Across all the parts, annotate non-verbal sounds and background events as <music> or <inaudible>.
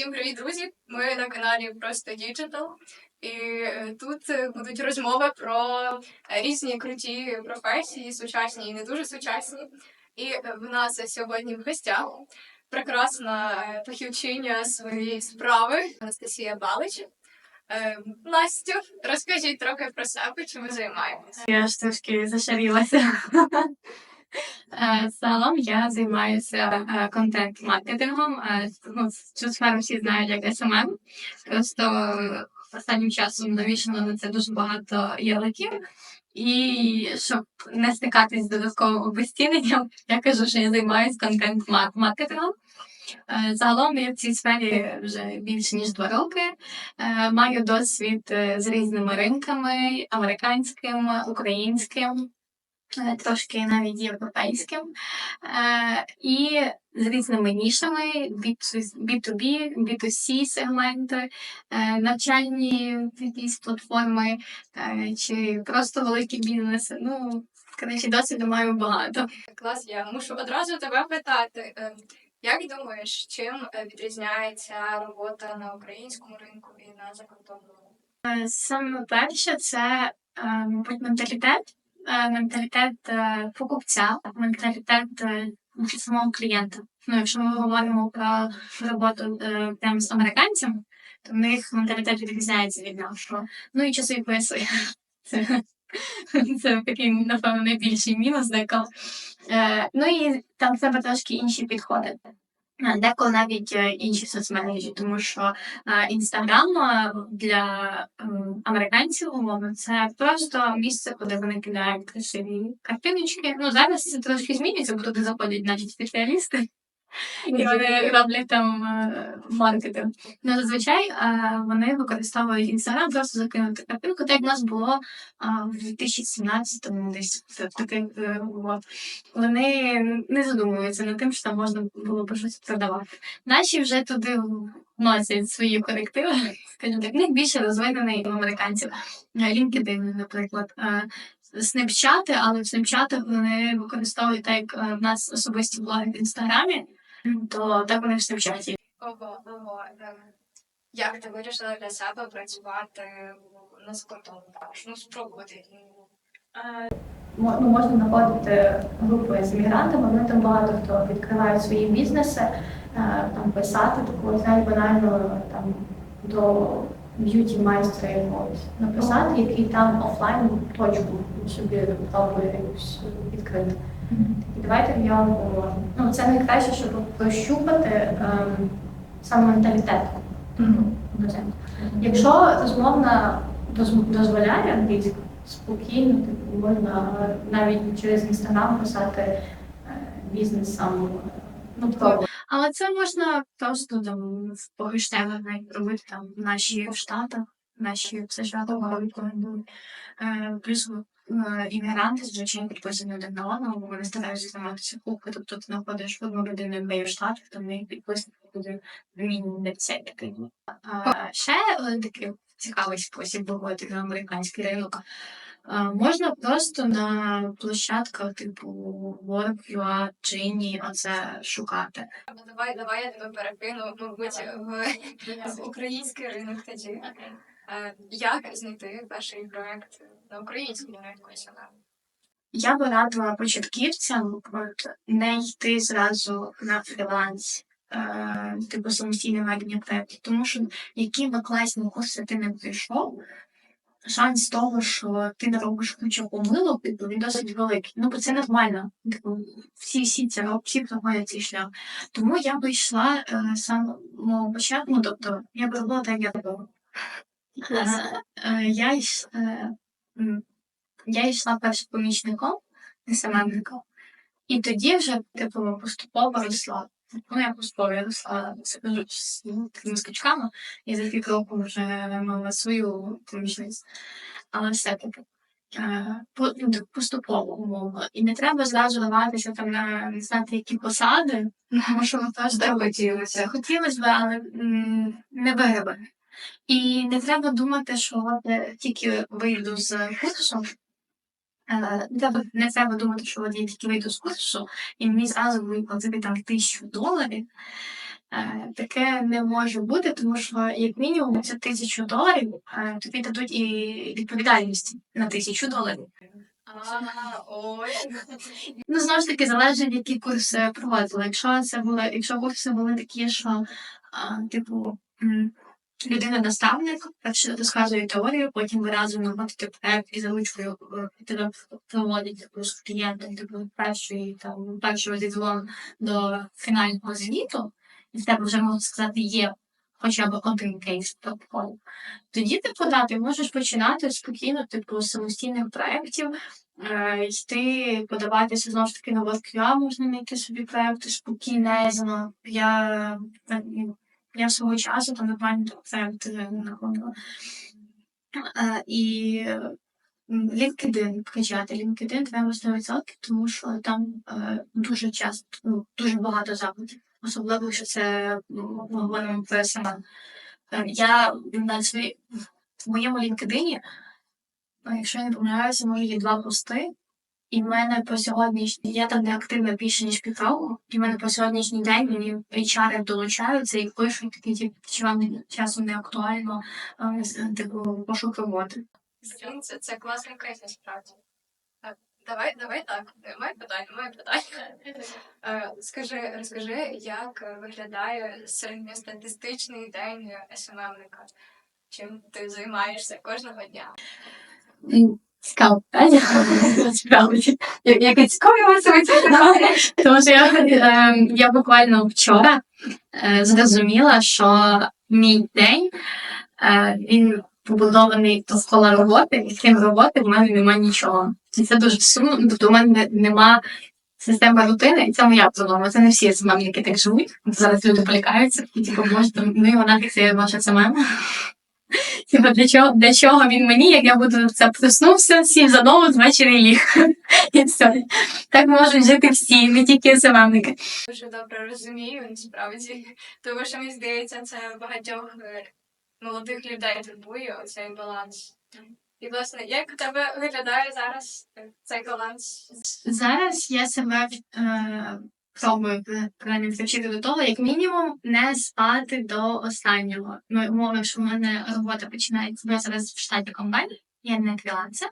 Всім привіт, друзі! Ми на каналі Просто Діджитал. І е, тут е, будуть розмови про різні круті професії, сучасні і не дуже сучасні. І е, в нас сьогодні в гостях прекрасна фахівчиня своєї справи Анастасія Балич. Настю, розкажіть трохи про себе, чим ви займаєтесь. Я ж трошки зашарілася. Е, Загалом я займаюся е, контент-маркетингом. Е, ну, Цю сферу всі знають як SMM. Просто останнім часом навішано на це дуже багато ярликів. І щоб не стикатись з додатковим обезціненням, <laughs> я кажу, що я займаюся контент-маркетингом. Загалом я в цій сфері вже більше ніж два роки. Маю досвід з різними ринками: американським, українським, трошки навіть європейським, Е, і з різними нішами: B2B, B2C сегменти, е, навчальні якісь платформи е, чи просто великі бізнеси. Ну, коротше, досвіду маю багато. Клас, я мушу одразу тебе питати. е, Як думаєш, чим е, відрізняється робота на українському ринку і на закордонному? Е, Саме перше, це, е, мабуть, менталітет, Е, менталітет е, покупця, менталітет е, самого клієнта. Ну, якщо ми говоримо про роботу е, прямо з американцями, то в них менталітет відрізняється від нашого. Ну і часові пояси. Це, це такий, напевно, найбільший мінус деколи. Е, ну і там тебе трошки інші підходи. Е, Деколи навіть е, інші соцмережі, тому що Інстаграм для ем, американців умовно це просто місце, куди вони кидають красиві картиночки. Ну зараз це трошки змінюється, бо туди заходять наші спеціалісти. І вони роблять там е, маркетинг. Ну, зазвичай е, вони використовують інстаграм, просто закинути картинку, так як в нас було в 2017-му десь таке е, от. Вони не задумуються над тим, що там можна було б щось продавати. Наші вже туди вносять свої корективи, <laughs> скажімо так, в них більше розвинений у американців. LinkedIn, наприклад. Снепчати, але в снепчатах вони використовують так, як в нас особисті блоги в інстаграмі, то так вони в снепчаті. Ого, ого. ем, Як ти вирішила для себе працювати на закордонному? Ну, спробувати. Ну, можна знаходити групи з мігрантами, вони там багато хто відкриває свої бізнеси, е, там писати такого, знаєш, банально там до б'юті майстра якогось написати, який там офлайн точку собі готовий якусь відкрити. Давайте в нього поможемо. Ну, це найкраще, щоб прощупати ем, сам менталітет. іноземця. Якщо розмовна доз- дозволяє англійська, спокійно, типу, можна навіть через інстаграм писати е, бізнес сам. е, Ну, пробувати. Але це можна просто там в навіть робити там наші в Штатах, наші США рекомендують. Е, плюс е, іммігранти звичайно підписані один на одного, бо вони стараються займатися кухнею. Тобто ти знаходиш одну людину, в Штатах, там неї підписані буде мінімум 10 таких. Ще е, такий цікавий спосіб виходити на американський ринок. Е, Можна просто на площадках типу Work.ua, Genie оце шукати. Ну, Давай, давай я тебе перекину, мабуть, в, в український ринок тоді. Е, Як знайти перший проект на ринку саме? Я би радила початківцям от, не йти зразу на фріланс, е, типу самостійне ведення проєкту, тому що які би класні курси ти не прийшов, шанс того, що ти не робиш кучу помилок, типу, він досить великий. Ну, бо це нормально. Типу, всі всі це всі проходять цей шлях. Тому я би йшла е, самого початку, ну, тобто я би робила так, як я робила. Е, е, я йш- е, я йшла першим помічником, СММником, і тоді вже типу поступово росла. Ну, я поступово я росла це кажу, з такими скачками, і за кілька років вже мала свою помічницю. Але все-таки е, ну, поступово умовно. І не треба зразу даватися там на не знати, які посади, <laughs> тому що теж хотілося. Хотілося б, але не виграби. І не треба думати, що от тільки вийду з курсу. е, Не треба, думати, що от я тільки вийду з курсу, і мені зразу будуть платити там тисячу доларів. Е, Таке не може бути, тому що як мінімум це тисячу доларів, е, тобі дадуть і відповідальність на тисячу доларів. А, ой. Ну, знову ж таки, залежить, які курси проводили. Якщо це були, якщо курси були такі, що а, типу людина-наставник перше розказує теорію, потім ви разом наводите проект і за ручкою е, типу, з клієнтом, типу, першої там першого зізвон до фінального звіту, і в тебе вже можна сказати, є хоча б один кейс протокол. Тоді ти подати можеш починати спокійно, типу, самостійних проєктів, е, йти подаватися знову ж таки на WorkQA, можна знайти собі проекти спокійнезно. Я, е, я свого часу там нормально проекти знаходила. І LinkedIn качати. LinkedIn треба 100%, тому що там е, дуже часто, ну, дуже багато запитів. Особливо, якщо це м, ми говоримо про SMM. Е, Я на свої, в моєму LinkedIn, якщо я не помиляюся, може два пости. І в мене по сьогоднішній я там не активна більше ніж півроку. І в мене по сьогоднішній день мені HR долучаються і пишуть такі, типу, чи вам часом не актуально типу пошук роботи. Це, це класний кейс насправді. Давай, давай так. Має питання, має питання. Е, Скажи, розкажи, як виглядає середньостатистичний день СММника? Чим ти займаєшся кожного дня? Цікаво, питання. Яке цікаве це питання. Тому що я, я буквально вчора е, зрозуміла, що мій день е, він побудований довкола роботи, і крім роботи в мене немає нічого. І це дуже сумно. Тобто у мене не- нема системи рутини, і це моя проблема. Це не всі СММники так живуть. Зараз люди полякаються, і типу, може, ну і вона це ваша СММ. Типа, для чого, для чого він мені, як я буду це проснувся, сів за нову, ввечері ліг. <laughs> І все. Так можуть жити всі, не тільки СММники. Дуже добре розумію, насправді. Тому що мені здається, це багатьох е, молодих людей турбує оцей баланс. І власне, як у тебе виглядає зараз е, цей баланс? Зараз я себе е, пробую принаймні привчити до того, як мінімум, не спати до останнього. Ну, умовно, що в мене робота починається. Я зараз в штаті компанії, я не фрілансер.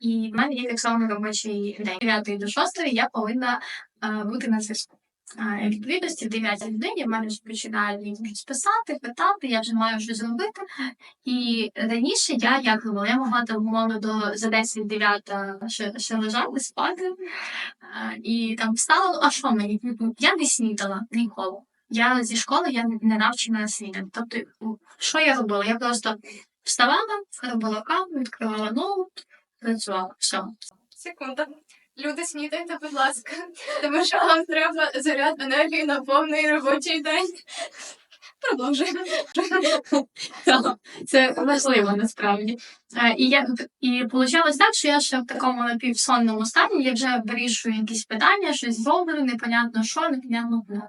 І в мене є фіксований робочий день. З 9 до 6 я повинна е, бути на зв'язку. Відповідності в 9 годині в мене вже починають писати, питати, я вже маю щось зробити. І раніше я як робила, я могла там умовно до за 10 9 ще, ще лежати, спати. І там встала, а що мені? Ну, Я не снідала ніколи. Я зі школи я не навчена снідати. Тобто, що я робила? Я просто вставала, робила каву, відкривала ноут, працювала. Все. Секунда. Люди, снідайте, будь ласка, тому що вам треба заряд енергії на повний робочий день. Продовжуємо. Це важливо насправді. Е, І я і вийшло так, що я ще в такому напівсонному стані, я вже вирішую якісь питання, щось зроблю, непонятно що, непонятно куди.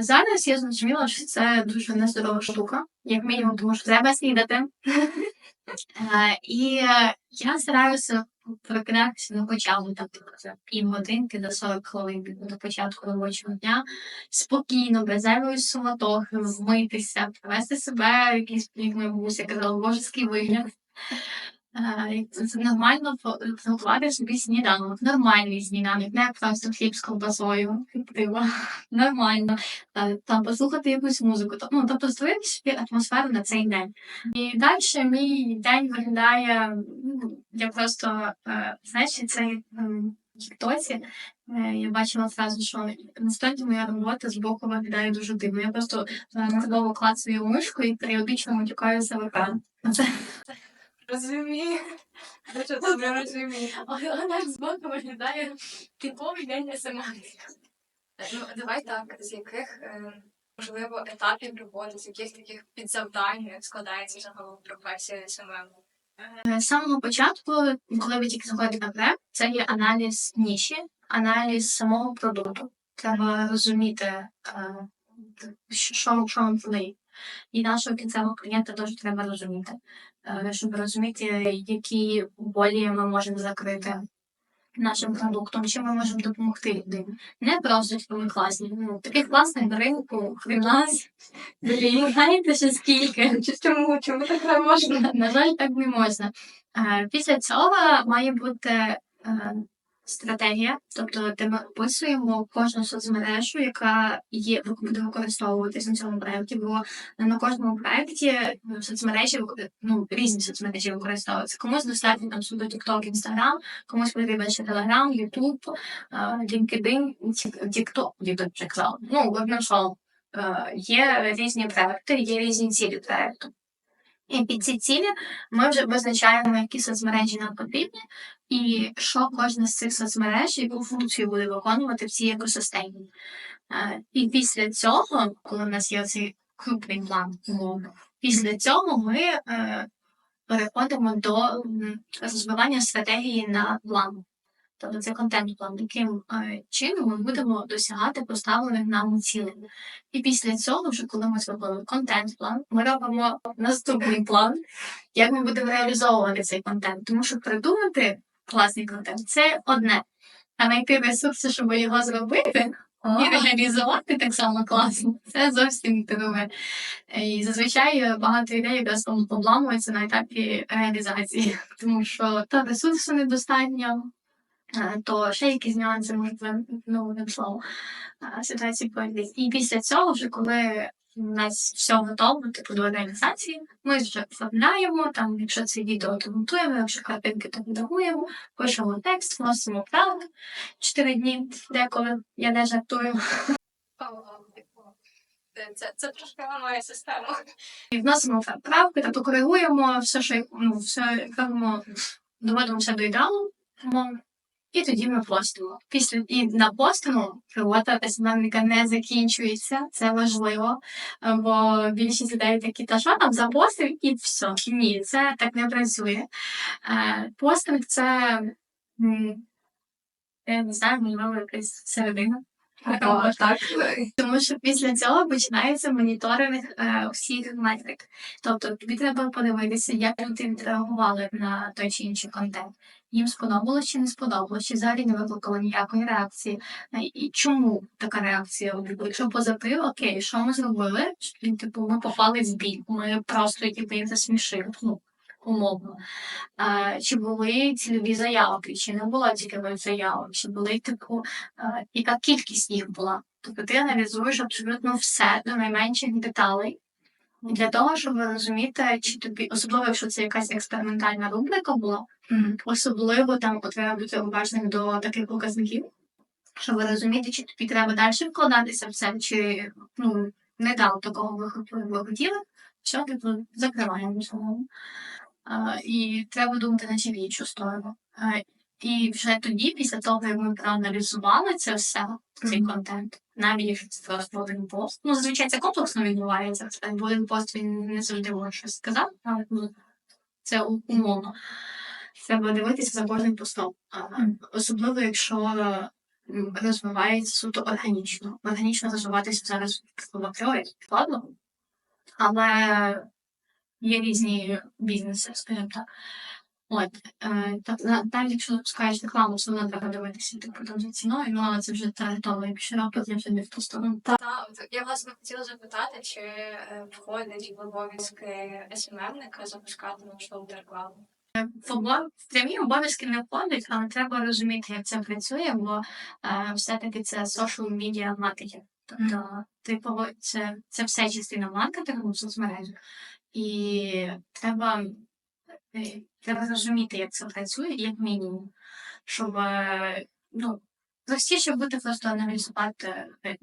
Зараз я зрозуміла, що це дуже нездорова штука, як мінімум, тому що треба снідати. Е, І е, я стараюся прокидатися ну, хоча б там за півгодинки до 40 хвилин до початку робочого дня, спокійно, без зайвої суматохи, вмитися, привести себе в якийсь, як моя бабуся казала, божеський вигляд. Е, нормально по- готувати собі сніданок, нормальний сніданок, не просто хліб з ковбасою, типу, <laughs> нормально, Е, там послухати якусь музику, ну, тобто створити собі атмосферу на цей день. І далі мій день виглядає, ну, я просто, е, знаєш, цей ем, Тіктоці, е, я бачила фразу, що насправді моя робота з боку виглядає дуже дивно. Я просто е, накладово клацаю мишку і періодично матюкаюся в екран. Розумію. Дуже добре розумію. Вона ж збоку виглядає типовий день семантика. Ну, давай так, з яких, е, можливо, етапів роботи, з яких таких підзавдань складається загалом професія СММ? Е, З самого початку, коли ви тільки заходите на проект, це є аналіз ніші, аналіз самого продукту. Треба розуміти, е, що, що вам продають. І нашого кінцевого клієнта теж треба розуміти, е, щоб розуміти, які болі ми можемо закрити. нашим продуктом, чим ми можемо допомогти людині. Не просто що ми класні. Ну, таких класних на ринку крім нас. Блін, знаєте, ще скільки. Чому? Чому так не можна? На жаль, так не можна. Е, Після цього має бути е, стратегія, тобто де ми описуємо кожну соцмережу, яка є буде використовуватись на цьому проєкті, бо на кожному проєкті ну, соцмережі ну, різні соцмережі використовуються. Комусь достатньо там суду TikTok, Instagram, комусь потрібен ще Telegram, YouTube, е, LinkedIn, TikTok, вже казала. Ну, одним словом, е, є різні проекти, є різні цілі проекту. І під ці цілі ми вже визначаємо, які соцмережі нам потрібні, і що кожна з цих соцмереж, яку функцію буде виконувати в цій екосистемі. Е, І після цього, коли в нас є цей крупний план після цього ми е, переходимо до розбивання стратегії на план. Тобто це контент-план, яким е, чином ми будемо досягати поставлених нам цілей. І після цього, вже коли ми зробили контент-план, ми робимо наступний план, як ми будемо реалізовувати цей контент. Тому що придумати класний контент це одне. А знайти ресурси, щоб його зробити і реалізувати так само класно, це зовсім друге. І зазвичай багато людей якраз обламуються на етапі реалізації, <laughs> тому що то ресурсу недостатньо, е, то ще якісь нюанси можуть ну, одним словом е, ситуації появитися. І після цього, вже коли у нас все готово, типу до реалізації, ми вже оформляємо, там, якщо це відео, то монтуємо, якщо картинки, то редагуємо, пишемо текст, вносимо правки 4 дні, деколи я не жартую. Це, це трошки ламає систему. І вносимо правки, тобто коригуємо все, що ну, все робимо, доводимо все до ідеалу, і тоді ми постимо. Після і на постимо робота письменника не закінчується, це важливо, е, бо більшість людей такі, та що там запостив і все. Ні, це так не працює. Е, Постинг це я не знаю, можливо, якась середина. О, так. Тому що після цього починається моніторинг е, всіх метрик. Тобто тобі треба подивитися, як люди відреагували на той чи інший контент. Їм сподобалось чи не сподобалось, чи взагалі не викликало ніякої реакції. Е, І чому така реакція? Якщо позитив, окей, що ми зробили? Типу, ми попали в біль, ми просто типу, їх засмішили. Ну, умовно. А, чи були цільові заявки, чи не було цільових заявок, чи були типу е, яка кількість їх була. Тобто ти аналізуєш абсолютно все до найменших деталей. Для того, щоб розуміти, чи тобі, особливо якщо це якась експериментальна рубрика була, особливо там треба бути уважним до таких показників, щоб розуміти, чи тобі треба далі вкладатися в це, чи ну, не дав такого виходу, як ви хотіли, все, типу, закриваємо. А, і треба думати на в іншу сторону. І вже тоді, після того, як ми проаналізували це все, цей Мгм. контент, навіть якщо це просто один пост. Ну, зазвичай це комплексно відбувається. Бо один пост він не завжди може щось сказати, але ну, це умовно. Треба дивитися за кожним постом. А, Особливо, якщо розвивається суто органічно. Органічно розвиватися зараз в апріорі складно, але є різні бізнеси, скажімо так. От, е, так, на- якщо запускаєш рекламу, все одно треба дивитися, типу, там за ціною, ну, але це вже таргетовий широко, я вже не в ту сторону. Та, от я власне хотіла запитати, чи е, входить в обов'язки СММника запускати маршрут рекламу. В, обо... прямі обов'язки не входить, але треба розуміти, як це працює, бо е, все-таки це social media маркетинг. Тобто, типу, це, це все частина маркетингу в соцмережах. І треба, е, треба розуміти, як це працює, як мінімум, щоб е, ну, простіше буде просто аналізувати, е,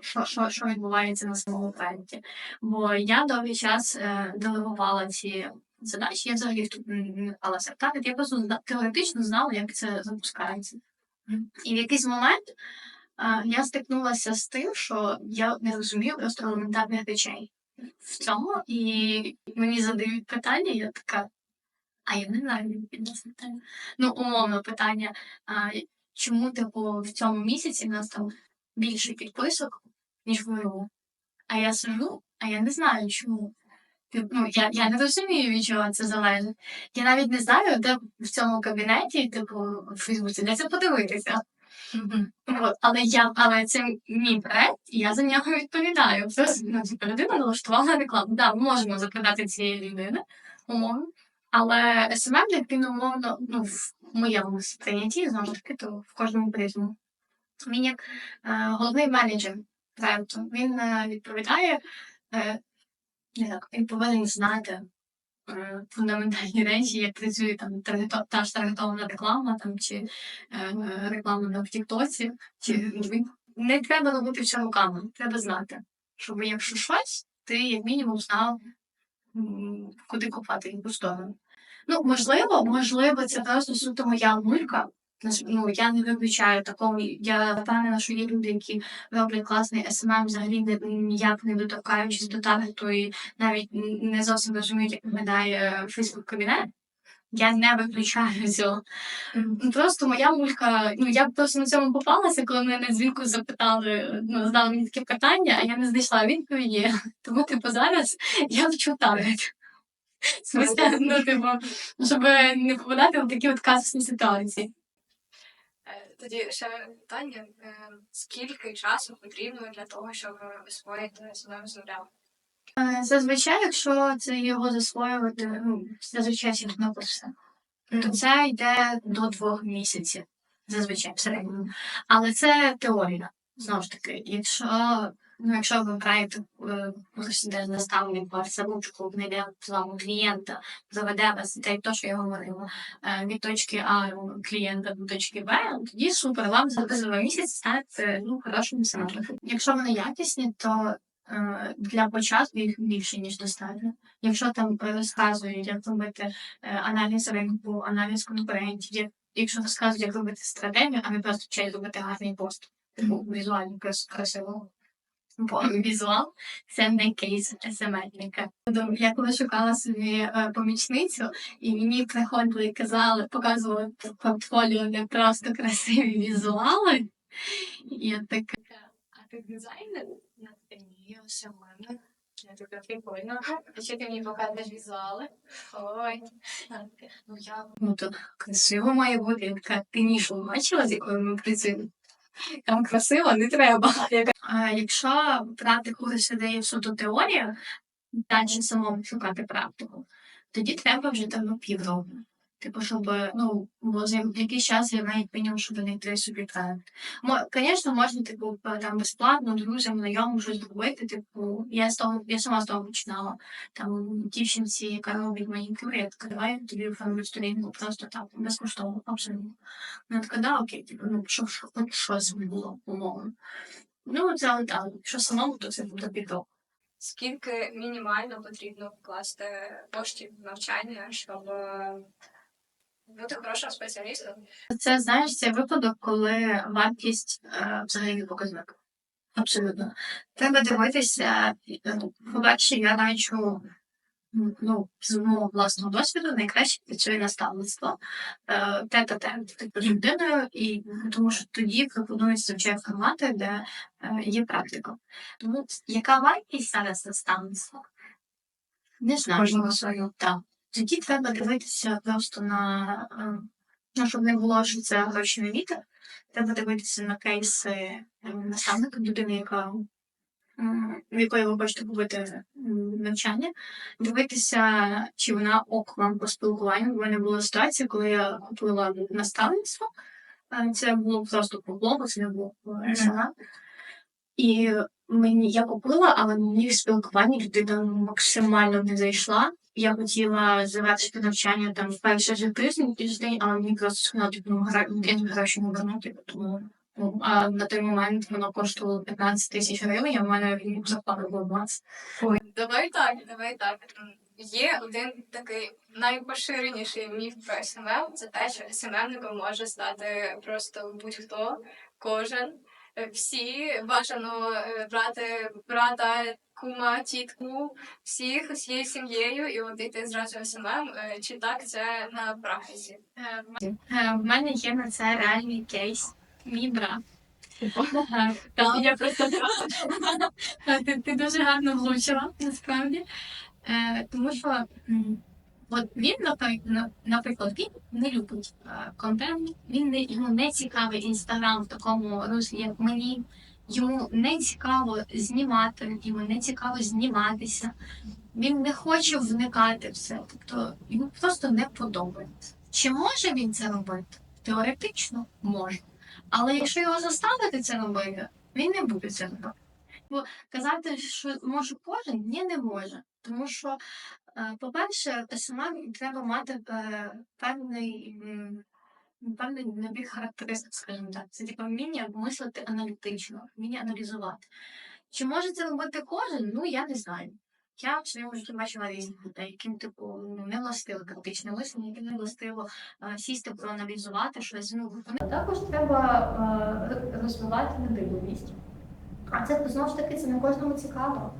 що, що, що відбувається на самому проєкті. Бо я довгий час е, делегувала ці задачі, я взагалі тут не сертакет, я просто теоретично знала, як це запускається. І в якийсь момент я стикнулася з тим, що я не розумію просто елементарних речей в цьому, і мені задають питання, я така, а я не знаю це. Ну, умовно питання, а, чому типу в цьому місяці в нас там більше підписок, ніж в минулому. А я сижу, а я не знаю чому. Ну, я, я не розумію, від чого це залежить. Я навіть не знаю, де в цьому кабінеті, типу, в Фейсбуці, де це подивитися. От, але я, але це мій проект, і я за нього відповідаю. Це ну, типу, людина налаштувала рекламу. Да, ми можемо закладати цієї людини, умовно. Але СММник, він умовно, ну, в моєму сприйнятті, знову ж таки, то в кожному призму. Він як е, головний менеджер проекту. Він е, відповідає, е, не так, він повинен знати е, фундаментальні речі, як працює там та ж таргетована реклама, там чи е, реклама на в Тіктоці, чи не треба робити все руками, треба знати, щоб якщо щось, ти як мінімум знав, куди копати їх сторону. Ну, можливо, можливо, це просто суто моя мулька. Наш- Ну, я не виключаю такого. Я впевнена, що є люди, які роблять класний СММ, взагалі не- ніяк не доторкаючись до таргету і навіть не зовсім розуміють, як виглядає фейсбук кабінет. Я не виключаю цього. Просто моя мулька, ну я просто на цьому попалася, коли мене на дзвінку запитали, ну, задали мені таке питання, а я не знайшла відповіді. <laughs> Тому, типу, зараз я вчу. В ну, типу, щоб не попадати в такі от казусні ситуації. Е, Тоді ще питання: е, скільки часу потрібно для того, щоб освоїти себе з? Е, Зазвичай, якщо це його засвоювати, ну, зазвичай сінхронописи, то це йде до двох місяців, зазвичай в середньому. Але це теорія. Знову ж таки, якщо, ну, якщо ви граєте е, де наставник ваш самучку знайде плану клієнта, заведе вас й то, що я говорила, е, від точки А клієнта до точки Б, тоді супер, вам за два місяці стати ну, хорошим самотником. Якщо вони якісні, то для початку їх більше, ніж достатньо. Якщо там е, розказують, як робити е, аналіз ринку, аналіз конкурентів, якщо розказують, як робити стратегію, а не просто вчать робити гарний пост, типу візуально крас- красиво. Бо візуал це не кейс СМЛьника. Я коли шукала собі е, помічницю, і мені приходили і казали, показували портфоліо, де просто красиві візуали. І я така, а ти дизайнер? Я така, ні, СМЛьник. Я така прикольно. А ще ти мені покажеш візуали? Ой. Ну я ну то красиво має бути. Я така, ти нішу бачила, з якою ми працюємо? Там красиво не треба. А якщо брати курси, де є суто теорія, далі самому шукати практику, тоді треба вже там півроку. Типу, щоб, ну, бо за якийсь час я навіть мінімум, щоб знайти собі проект. Звісно, можна, типу, там безплатно, друзям, знайомим щось зробити. Типу, я з того, я сама з того починала. Там дівчинці, яка робить манікюр, я така, давай тобі оформлю сторінку, просто так, безкоштовно, абсолютно. Вона така, да, окей, типу, ну, що, що, хоч щось було, умовно. Ну, це так, якщо самому, то це буде підок. Скільки мінімально потрібно вкласти коштів в навчання, щоб е, бути хорошим спеціалістом? Це знаєш, це випадок, коли вартість е, взагалі не показник. Абсолютно. Треба дивитися. е, По-перше, я раджу ну, з мого власного досвіду найкраще працює наставництво е, тет-а-тет типу, з людиною, і тому що тоді пропонуються вже формати, де е, є практика. Тому яка вартість зараз наставництва? Не знаю. Кожного свою. Так. Тоді треба дивитися просто на Ну, щоб не було, що це гроші на вітер, треба дивитися на кейси е, наставника, людини, яка в якої ви хочете купити навчання, дивитися, чи вона ок вам по спілкуванню. У мене була ситуація, коли я купила наставництво. Е, Це було просто по блогу, це не було по СММ. І мені я купила, але мені в спілкуванні людина максимально не зайшла. Я хотіла завершити навчання там в перший же тиждень, але мені просто сказали, типу, ну, гроші не вернути, тому ну, а на той момент воно коштувало 15 тисяч гривень, а в мене зарплата була 20. Давай так, давай так. Є один такий найпоширеніший міф про СММ, це те, що СММником може стати просто будь-хто, кожен. Всі бажано е, брати брата, кума, тітку, всіх усією сім'єю, і от йти зразу СММ. Е, Чи так це на практиці? Е, В мене є на це реальний кейс. Мій брат. Я просто <laughs> ти, дуже гарно влучила, насправді. Тому що от він, наприклад, він не любить е, контент, він не, йому не цікавий інстаграм в такому руслі, як мені. Йому не цікаво знімати, йому не цікаво зніматися. Він не хоче вникати в це. Тобто йому просто не подобається. Чи може він це робити? Теоретично може. Але якщо його заставити це робити, він не буде це робити. Бо казати, що може кожен, ні, не може. Тому що, по-перше, СММ треба мати е, певний, певний набір характеристик, скажімо так. Це типу вміння мислити аналітично, вміння аналізувати. Чи може це робити кожен? Ну я не знаю. Я в своєму житті бачила різних людей, яким типу ну, не властиво критичне мислення, яким не властиво е, сісти, проаналізувати щось. Ну також треба е, розвивати надивленість. А це знову ж таки це не кожному цікаво.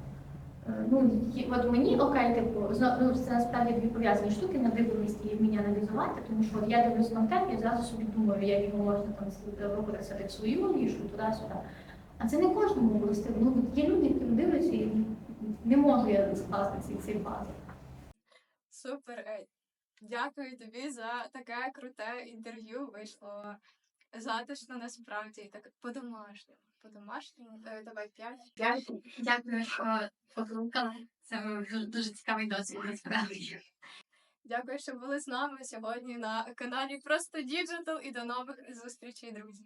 Е, Ну, от мені окей, типу, ну, це насправді дві пов'язані штуки, надивленість і вміння аналізувати, тому що от я дивлюсь контент і зразу собі думаю, як його можна там с- використати в свою нішу, туди-сюди. А це не кожному властиво. Ну, є люди, які дивляться і не можу я скласти ці, ці бази. Супер. Е, Дякую тобі за таке круте інтерв'ю. Вийшло затишно насправді і так по-домашньому. По-домашньому. Е, Давай п'ять. Дякую, дякую, що покликала. Це дуже, дуже цікавий досвід насправді. Дякую, що були з нами сьогодні на каналі Просто Діджитал і до нових зустрічей, друзі.